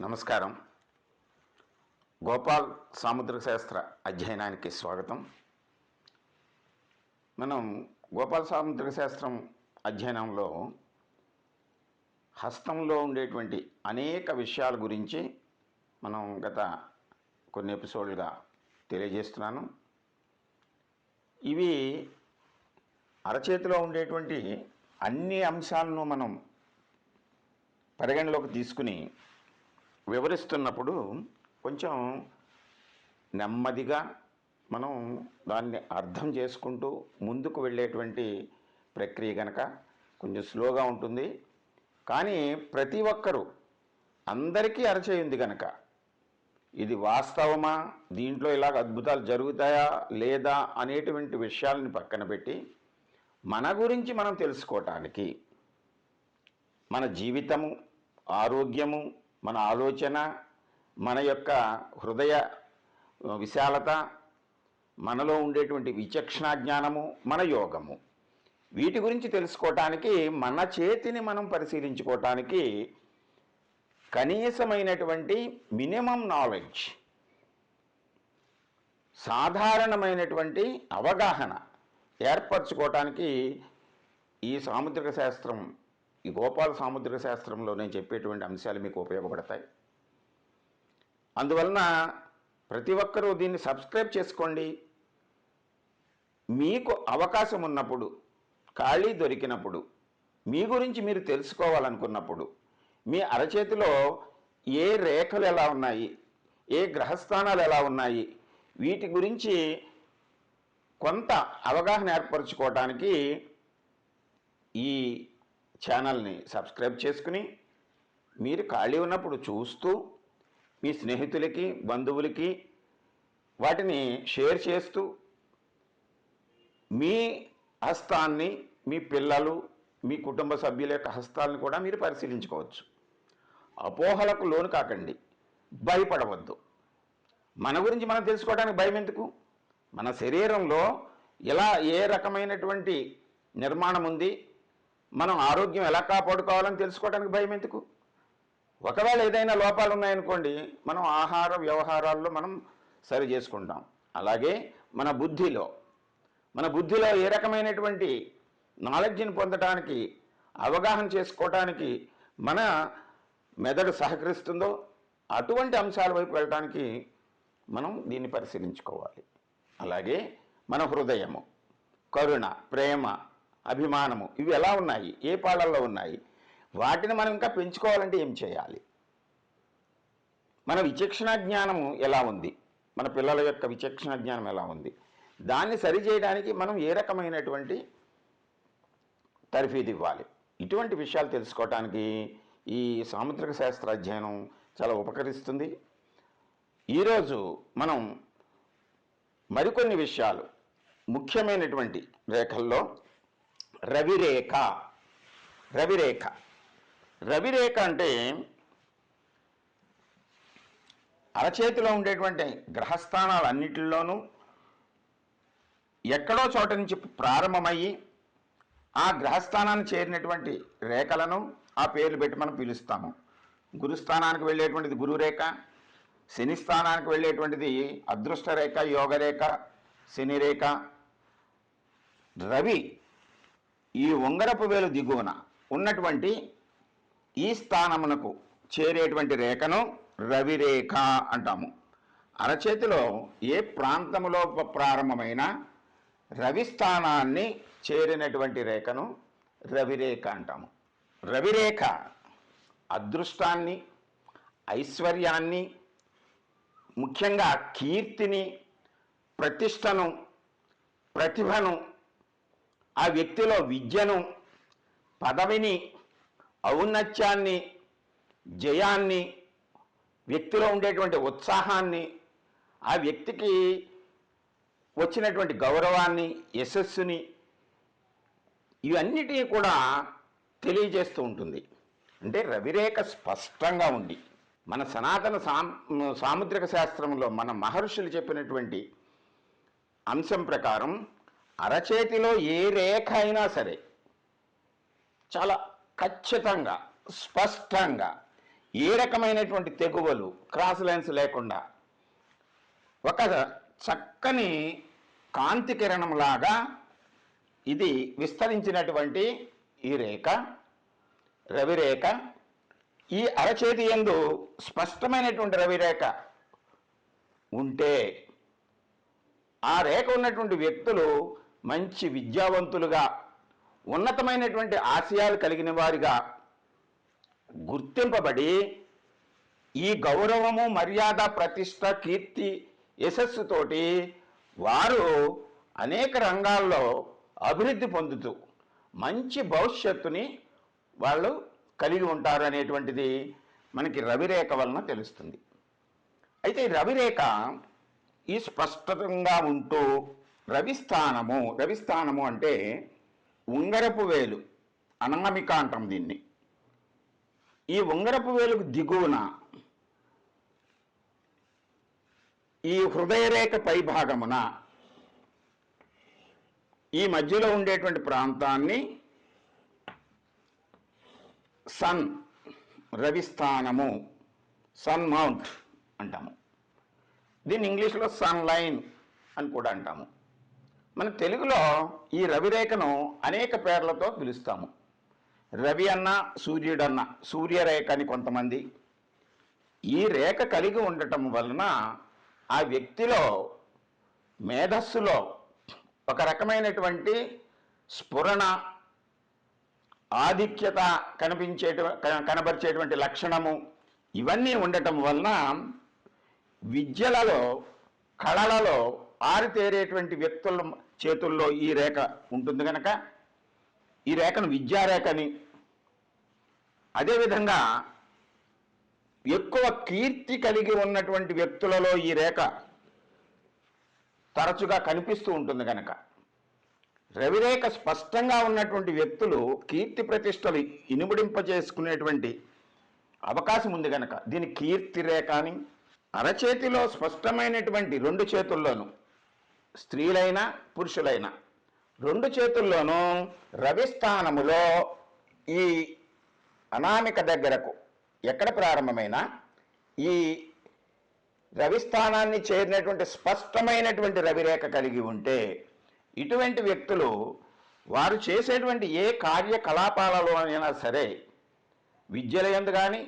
నమస్కారం. గోపాల్ సాముద్రిక శాస్త్ర అధ్యయనానికి స్వాగతం. మనం గోపాల్ సాముద్రిక శాస్త్రం అధ్యయనంలో హస్తంలో ఉండేటువంటి అనేక విషయాల గురించి మనం గత కొన్ని ఎపిసోడ్లుగా తెలియజేస్తున్నాను. ఇవి అరచేతిలో ఉండేటువంటి అన్ని అంశాలను మనం పరిగణలోకి తీసుకుని వివరిస్తున్నప్పుడు కొంచెం నెమ్మదిగా మనం దాన్ని అర్థం చేసుకుంటూ ముందుకు వెళ్ళేటువంటి ప్రక్రియ కనుక కొంచెం స్లోగా ఉంటుంది. కానీ ప్రతి ఒక్కరూ అందరికీ అరచేయింది కనుక ఇది వాస్తవమా? దీంట్లో ఇలాగ అద్భుతాలు జరుగుతాయా? లేదా? అనేటువంటి విషయాలని పక్కన పెట్టి మన గురించి మనం తెలుసుకోవటానికి మన జీవితము ఆరోగ్యము మన ఆలోచన మన యొక్క హృదయ విశాలత మనలో ఉండేటువంటి విచక్షణ జ్ఞానము మన యోగము. వీటి గురించి తెలుసుకోవటానికి మన చేతిని మనం పరిశీలించుకోవటానికి కనీసమైనటువంటి మినిమం నాలెడ్జ్ సాధారణమైనటువంటి అవగాహన ఏర్పరచుకోవటానికి ఈ సాముద్రిక శాస్త్రం ఈ గోపాల సాముద్రిక శాస్త్రంలో నేను చెప్పేటువంటి అంశాలు మీకు ఉపయోగపడతాయి. అందువలన ప్రతి ఒక్కరూ దీన్ని సబ్స్క్రైబ్ చేసుకోండి. మీకు అవకాశం ఉన్నప్పుడు ఖాళీ దొరికినప్పుడు మీ గురించి మీరు తెలుసుకోవాలనుకున్నప్పుడు మీ అరచేతిలో ఏ రేఖలు ఎలా ఉన్నాయి ఏ గ్రహస్థానాలు ఎలా ఉన్నాయి వీటి గురించి కొంత అవగాహన ఏర్పరచుకోవటానికి ఈ ఛానల్ని సబ్స్క్రైబ్ చేసుకుని మీరు ఖాళీ ఉన్నప్పుడు చూస్తూ మీ స్నేహితులకి బంధువులకి వాటిని షేర్ చేస్తూ మీ హస్తాన్ని మీ పిల్లలు మీ కుటుంబ సభ్యుల యొక్క హస్తాలను కూడా మీరు పరిశీలించుకోవచ్చు. అపోహలకు లోను కాకండి. భయపడవద్దు. మన గురించి మనం తెలుసుకోవడానికి భయం ఎందుకు? మన శరీరంలో ఎలా ఏ రకమైనటువంటి నిర్మాణం ఉంది? మనం ఆరోగ్యం ఎలా కాపాడుకోవాలని తెలుసుకోవడానికి భయం ఎందుకు? ఒకవేళ ఏదైనా లోపాలు ఉన్నాయనుకోండి మనం ఆహార వ్యవహారాల్లో మనం సరి చేసుకుంటాం. అలాగే మన బుద్ధిలో మన బుద్ధిలో ఏ రకమైనటువంటి నాలెడ్జ్ని పొందడానికి అవగాహన చేసుకోవటానికి మన మెదడు సహకరిస్తుందో అటువంటి అంశాల వైపు వెళ్ళటానికి మనం దీన్ని పరిశీలించుకోవాలి. అలాగే మన హృదయము కరుణ ప్రేమ అభిమానము. ఇవి ఎలా ఉన్నాయి? ఏ పాళ్ళల్లో ఉన్నాయి? వాటిని మనం ఇంకా పెంచుకోవాలంటే ఏం చేయాలి? మన విచక్షణ జ్ఞానము ఎలా ఉంది? మన పిల్లల యొక్క విచక్షణ జ్ఞానం ఎలా ఉంది? దాన్ని సరిచేయడానికి మనం ఏ రకమైనటువంటి తర్ఫీదు ఇవ్వాలి? ఇటువంటి విషయాలు తెలుసుకోవటానికి ఈ సాముద్రిక శాస్త్ర అధ్యయనం చాలా ఉపకరిస్తుంది. ఈరోజు మనం మరికొన్ని విషయాలు ముఖ్యమైనటువంటి రేఖల్లో రవిరేఖ. రవిరేఖ. రవిరేఖ అంటే అరచేతిలో ఉండేటువంటి గ్రహస్థానాలన్నిటిలోనూ ఎక్కడో చోట నుంచి ప్రారంభమయ్యి ఆ గ్రహస్థానాన్ని చేరినటువంటి రేఖలను ఆ పేర్లు పెట్టి మనం పిలుస్తాము. గురుస్థానానికి వెళ్ళేటువంటిది గురురేఖ శని స్థానానికి వెళ్ళేటువంటిది అదృష్ట రేఖ యోగరేఖ శని రేఖ రవి ఈ ఉంగరపు వేలు దిగువన ఉన్నటువంటి ఈ స్థానమునకు చేరేటువంటి రేఖను రవిరేఖ అంటాము. అరచేతిలో ఏ ప్రాంతములో ప్రారంభమైన రవి స్థానాన్ని చేరినటువంటి రేఖను రవిరేఖ అంటాము. రవిరేఖ అదృష్టాన్ని ఐశ్వర్యాన్ని ముఖ్యంగా కీర్తిని ప్రతిష్టను ప్రతిభను ఆ వ్యక్తిలో విద్యను పదవిని ఔన్నత్యాన్ని జయాన్ని వ్యక్తిలో ఉండేటువంటి ఉత్సాహాన్ని ఆ వ్యక్తికి వచ్చినటువంటి గౌరవాన్ని యశస్సుని ఇవన్నిటినీ కూడా తెలియజేస్తూ ఉంటుంది. అంటే రవిరేఖ స్పష్టంగా ఉంది. మన సనాతన సాం సాముద్రిక శాస్త్రంలో మన మహర్షులు చెప్పినటువంటి అంశం ప్రకారం అరచేతిలో ఏ రేఖ అయినా సరే చాలా ఖచ్చితంగా స్పష్టంగా ఏ రకమైనటువంటి తెగువలు క్రాస్ లైన్స్ లేకుండా ఒక చక్కని కాంతి కిరణంలాగా ఇది విస్తరించినటువంటి ఈ రేఖ రవిరేఖ ఈ అరచేతి ఎందు స్పష్టమైనటువంటి రవిరేఖ ఉంటే ఆ రేఖ ఉన్నటువంటి వ్యక్తులు మంచి విద్యావంతులుగా ఉన్నతమైనటువంటి ఆశయాలు కలిగిన వారిగా గుర్తింపబడి ఈ గౌరవము మర్యాద ప్రతిష్ట కీర్తి యశస్సుతోటి వారు అనేక రంగాల్లో అభివృద్ధి పొందుతూ మంచి భవిష్యత్తుని వాళ్ళు కలిగి ఉంటారు అనేటువంటిది మనకి రవిరేఖ వలన తెలుస్తుంది. అయితే రవిరేఖ ఈ స్పష్టంగా ఉంటూ రవిస్థానము రవిస్థానము అంటే ఉంగరపు వేలు అనామిక అంటాం దీన్ని. ఈ ఉంగరపు వేలుకు దిగువన ఈ హృదయరేఖ పై భాగమున ఈ మధ్యలో ఉండేటువంటి ప్రాంతాన్ని సన్ రవిస్థానము సన్ మౌంట్ అంటాము. దీన్ని ఇంగ్లీష్లో సన్ లైన్ అని కూడా అంటాము. మన తెలుగులో ఈ రవిరేఖను అనేక పేర్లతో పిలుస్తాము. రవి అన్న సూర్యుడన్న సూర్యరేఖ అని కొంతమంది. ఈ రేఖ కలిగి ఉండటం వలన ఆ వ్యక్తిలో మేధస్సులో ఒక రకమైనటువంటి స్ఫురణ ఆధిక్యత కనిపించేట కనబరిచేటువంటి లక్షణము ఇవన్నీ ఉండటం వలన విద్యలలో కళలలో ఆరితేరేటువంటి వ్యక్తుల చేతుల్లో ఈ రేఖ ఉంటుంది కనుక ఈ రేఖను విద్యారేఖ అని అదేవిధంగా ఎక్కువ కీర్తి కలిగి ఉన్నటువంటి వ్యక్తులలో ఈ రేఖ తరచుగా కనిపిస్తూ ఉంటుంది కనుక రవిరేఖ స్పష్టంగా ఉన్నటువంటి వ్యక్తులు కీర్తి ప్రతిష్టలు ఇనుముడింపజేసుకునేటువంటి అవకాశం ఉంది కనుక దీని కీర్తి రేఖ అని అరచేతిలో స్పష్టమైనటువంటి రెండు చేతుల్లోనూ స్త్రీలైనా పురుషులైనా. రెండు చేతుల్లోనూ రవిస్థానములో ఈ అనామిక దగ్గరకు ఎక్కడ ప్రారంభమైన ఈ రవిస్థానాన్ని చేరినటువంటి స్పష్టమైనటువంటి రవిరేఖ కలిగి ఉంటే ఇటువంటి వ్యక్తులు వారు చేసేటువంటి ఏ కార్యకలాపాలలో అయినా సరే విద్యలయందు కానీ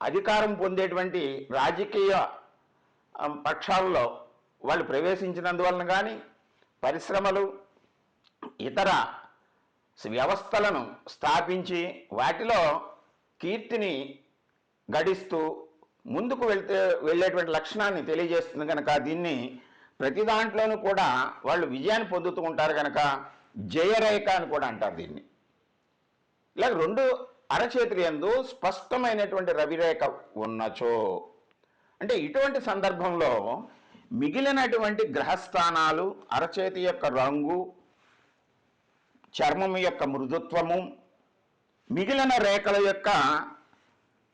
అధికారం పొందేటువంటి రాజకీయ పక్షాల్లో వాళ్ళు ప్రవేశించినందువలన కానీ పరిశ్రమలు ఇతర వ్యవస్థలను స్థాపించి వాటిలో కీర్తిని గడిస్తూ ముందుకు వెళ్తే వెళ్ళేటువంటి లక్షణాన్ని తెలియజేస్తుంది కనుక దీన్ని ప్రతి దాంట్లోనూ కూడా వాళ్ళు విజయాన్ని పొందుతూ ఉంటారు కనుక జయరేఖ అని కూడా అంటారు దీన్ని. ఇలా రెండు అరచేతులు ఎందు స్పష్టమైనటువంటి రవిరేఖ ఉన్నచో. అంటే ఇటువంటి సందర్భంలో మిగిలినటువంటి గ్రహస్థానాలు అరచేతి యొక్క రంగు చర్మం యొక్క మృదుత్వము మిగిలిన రేఖల యొక్క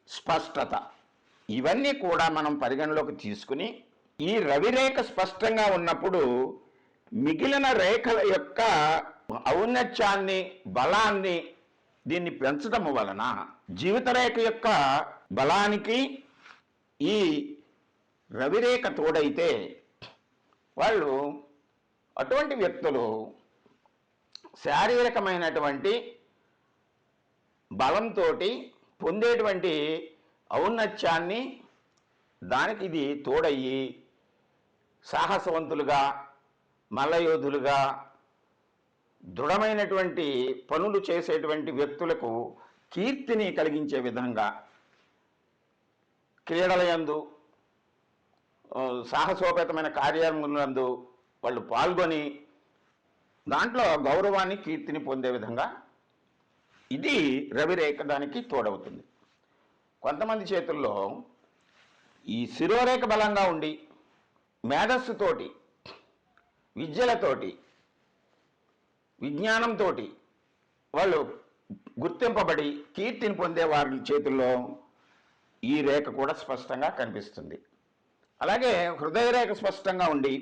స్పష్టత. ఇవన్నీ కూడా మనం పరిగణలోకి తీసుకుని ఈ రవిరేఖ స్పష్టంగా ఉన్నప్పుడు మిగిలిన రేఖల యొక్క ఔన్నత్యాన్ని బలాన్ని దీన్ని పెంచడం వలన జీవిత రేఖ యొక్క బలానికి ఈ రవిరేఖ తోడైతే వాళ్ళు అటువంటి వ్యక్తులు శారీరకమైనటువంటి బలంతో పొందేటువంటి ఔన్నత్యాన్ని దానికి ఇది తోడయ్యి సాహసవంతులుగా మల్లయోధులుగా దృఢమైనటువంటి పనులు చేసేటువంటి వ్యక్తులకు కీర్తిని కలిగించే విధంగా క్రీడలయందు సాహసోపేతమైన కార్యములందు వాళ్ళు పాల్గొని దాంట్లో గౌరవాన్ని కీర్తిని పొందే విధంగా ఇది రవిరేఖ దానికి తోడవుతుంది. కొంతమంది చేతుల్లో ఈ శిరోరేఖ బలంగా ఉండి మేధస్సుతోటి విద్యలతోటి విజ్ఞానంతో వాళ్ళు గుర్తింపబడి కీర్తిని పొందే వారి చేతుల్లో ఈ రేఖ కూడా స్పష్టంగా కనిపిస్తుంది. అలాగే హృదయరేఖ స్పష్టంగా ఉండి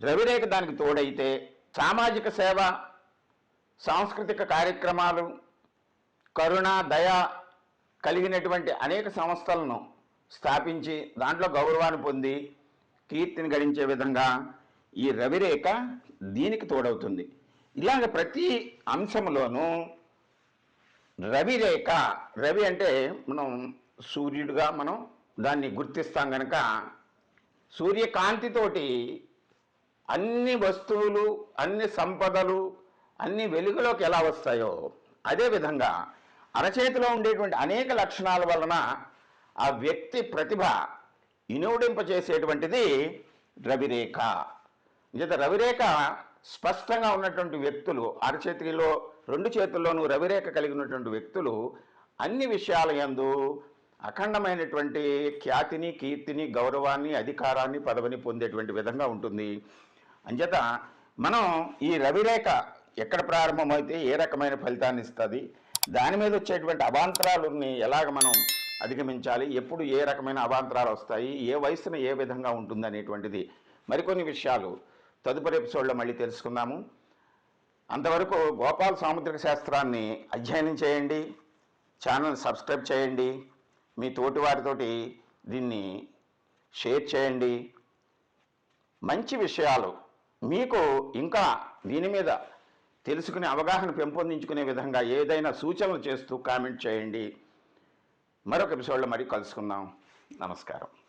రవిరేఖ దానికి తోడైతే సామాజిక సేవ సాంస్కృతిక కార్యక్రమాలు కరుణ దయ కలిగినటువంటి అనేక సంస్థలను స్థాపించి దాంట్లో గౌరవాన్ని పొంది కీర్తిని గడించే విధంగా ఈ రవిరేఖ దీనికి తోడవుతుంది. ఇలాగ ప్రతి అంశంలోనూ రవిరేఖ రవి అంటే మనం సూర్యుడిగా మనం దాన్ని గుర్తిస్తాం కనుక సూర్యకాంతితోటి అన్ని వస్తువులు అన్ని సంపదలు అన్ని వెలుగులోకి ఎలా వస్తాయో అదేవిధంగా అరచేతిలో ఉండేటువంటి అనేక లక్షణాల వలన ఆ వ్యక్తి ప్రతిభ ఇనుడింపచేసేటువంటిది రవిరేఖ. నిజత రవిరేఖ స్పష్టంగా ఉన్నటువంటి వ్యక్తులు అరచేతిలో రెండు చేతుల్లోనూ రవిరేఖ కలిగి ఉన్నటువంటి వ్యక్తులు అన్ని విషయాల యందు అఖండమైనటువంటి ఖ్యాతిని కీర్తిని గౌరవాన్ని అధికారాన్ని పదవిని పొందేటువంటి విధంగా ఉంటుంది. అంచేత మనం ఈ రవిరేఖ ఎక్కడ ప్రారంభమైతే ఏ రకమైన ఫలితాన్ని ఇస్తుంది దాని మీద వచ్చేటువంటి అవాంతరాలని ఎలాగ మనం అధిగమించాలి ఎప్పుడు ఏ రకమైన అవాంతరాలు వస్తాయి ఏ వయసున ఏ విధంగా ఉంటుంది అనేటువంటిది మరికొన్ని విషయాలు తదుపరి ఎపిసోడ్లో మళ్ళీ తెలుసుకుందాము. అంతవరకు గోపాల్ సాముద్రిక శాస్త్రాన్ని అధ్యయనం చేయండి ఛానల్ సబ్స్క్రైబ్ చేయండి. మీ తోటి వారితోటి దీన్ని షేర్ చేయండి. మంచి విషయాలు మీకు ఇంకా దీని మీద తెలుసుకునే అవగాహన పెంపొందించుకునే విధంగా ఏదైనా సూచనలు చేస్తూ కామెంట్ చేయండి. మరొక ఎపిసోడ్లో మరీ కలుసుకుందాం. నమస్కారం.